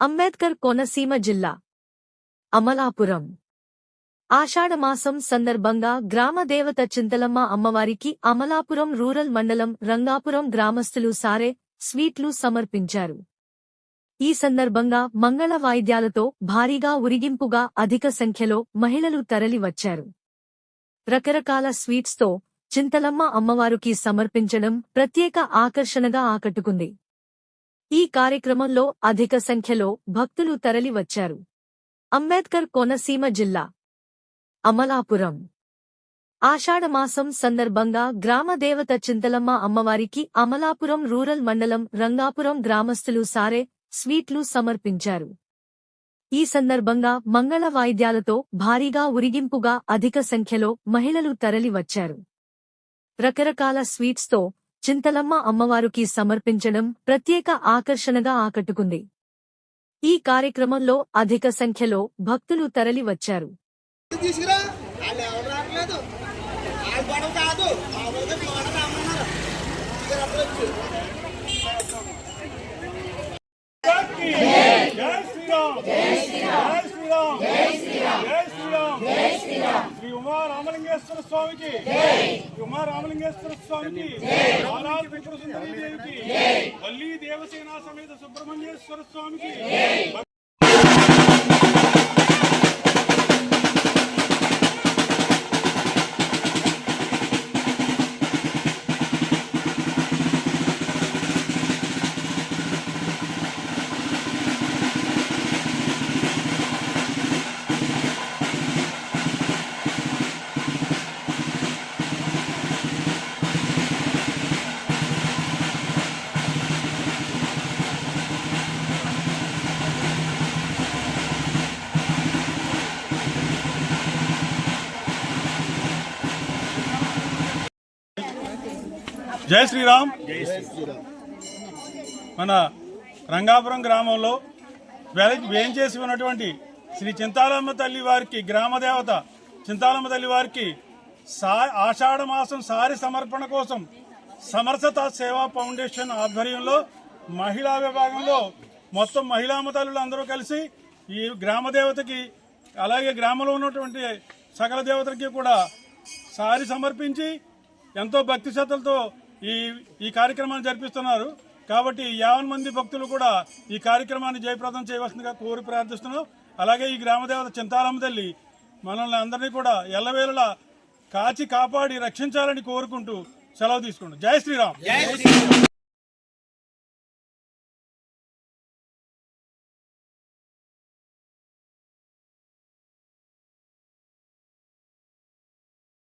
అంబేద్కర్ కోనసీమ జిల్లా అమలాపురం. ఆషాఢమాసం సందర్భంగా గ్రామ దేవత చింతలమ్మ అమ్మవారికి అమలాపురం రూరల్ మండలం రంగాపురం గ్రామస్తులు సారే స్వీట్లు సమర్పించారు. ఈ సందర్భంగా మంగళ వాయిద్యాలతో భారీగా ఉరిగింపుగా అధిక సంఖ్యలో మహిళలు తరలివచ్చారు రకరకాల స్వీట్స్తో చింతలమ్మ అమ్మవారికి సమర్పించడం ప్రత్యేక ఆకర్షణగా ఆకట్టుకుంది. ఈ కార్యక్రమంలో అధిక సంఖ్యలో భక్తులు తరలివచ్చారు అంబేద్కర్ కోనసీమ జిల్లా అమలాపురం. ఆషాఢమాసం సందర్భంగా గ్రామ దేవత చింతలమ్మ అమ్మవారికి అమలాపురం రూరల్ మండలం రంగాపురం గ్రామస్తులు సారే స్వీట్లు సమర్పించారు. ఈ సందర్భంగా మంగళ వాయిద్యాలతో భారీగా ఉరిగింపుగా అధిక సంఖ్యలో మహిళలు తరలివచ్చారు రకరకాల స్వీట్స్తో చింతలమ్మ అమ్మవారికి సమర్పించడం ప్రత్యేక ఆకర్షణగా ఆకట్టుకుంది. ఈ కార్యక్రమంలో అధిక సంఖ్యలో భక్తులు జై శ్రీరామ్. శ్రీ ఉమా రామలింగేశ్వర స్వామికి. శ్రీ ఉమా రామలింగేశ్వర స్వామికి. బాలా త్రిపుర సుందరీ దేవికి వల్లీ దేవసేన సమేత సుబ్రహ్మణ్యేశ్వర స్వామికి. జై శ్రీరామ్. మన రంగాపురం గ్రామంలో వెల- వేంచేసి ఉన్నటువంటి శ్రీ చింతాలమ్మ తల్లి వారికి గ్రామదేవత చింతాలమ్మ తల్లి వారికి సా ఆషాఢ మాసం సారి సమర్పణ కోసం సమరసత సేవా ఫౌండేషన్ ఆధ్వర్యంలో మహిళా విభాగంలో మొత్తం మహిళా మతాలు అందరూ కలిసి ఈ గ్రామదేవతకి అలాగే గ్రామంలో ఉన్నటువంటి సకల దేవతలకి కూడా సారి సమర్పించి ఎంతో భక్తి శ్రద్ధలతో ఈ ఈ కార్యక్రమాన్ని జరిపిస్తున్నారు. కాబట్టి యావన్ మంది భక్తులు కూడా ఈ కార్యక్రమాన్ని జయప్రదం చేయవలసిందిగా కోరి ప్రార్థిస్తున్నాం. అలాగే ఈ గ్రామదేవత చింతాలమ్మ తల్లి మనల్ని అందరినీ కూడా ఎల్లవేళలా కాచి కాపాడి రక్షించాలని కోరుకుంటూ సెలవు తీసుకుంటాం జై శ్రీరామ్.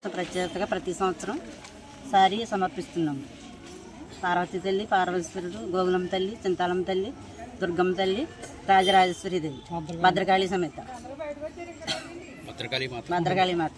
ప్రత్యేకతగా ప్రతి సంవత్సరం సారీ సమర్పిస్తున్నాము. పార్వతీ తల్లి పార్వతీశ్వరుడు గోగులమ్మ తల్లి చింతాలమ్మ తల్లి దుర్గమ్మ తల్లి రాజరాజేశ్వరి దేవి భద్రకాళి సమేత. భద్రకాళి మాత.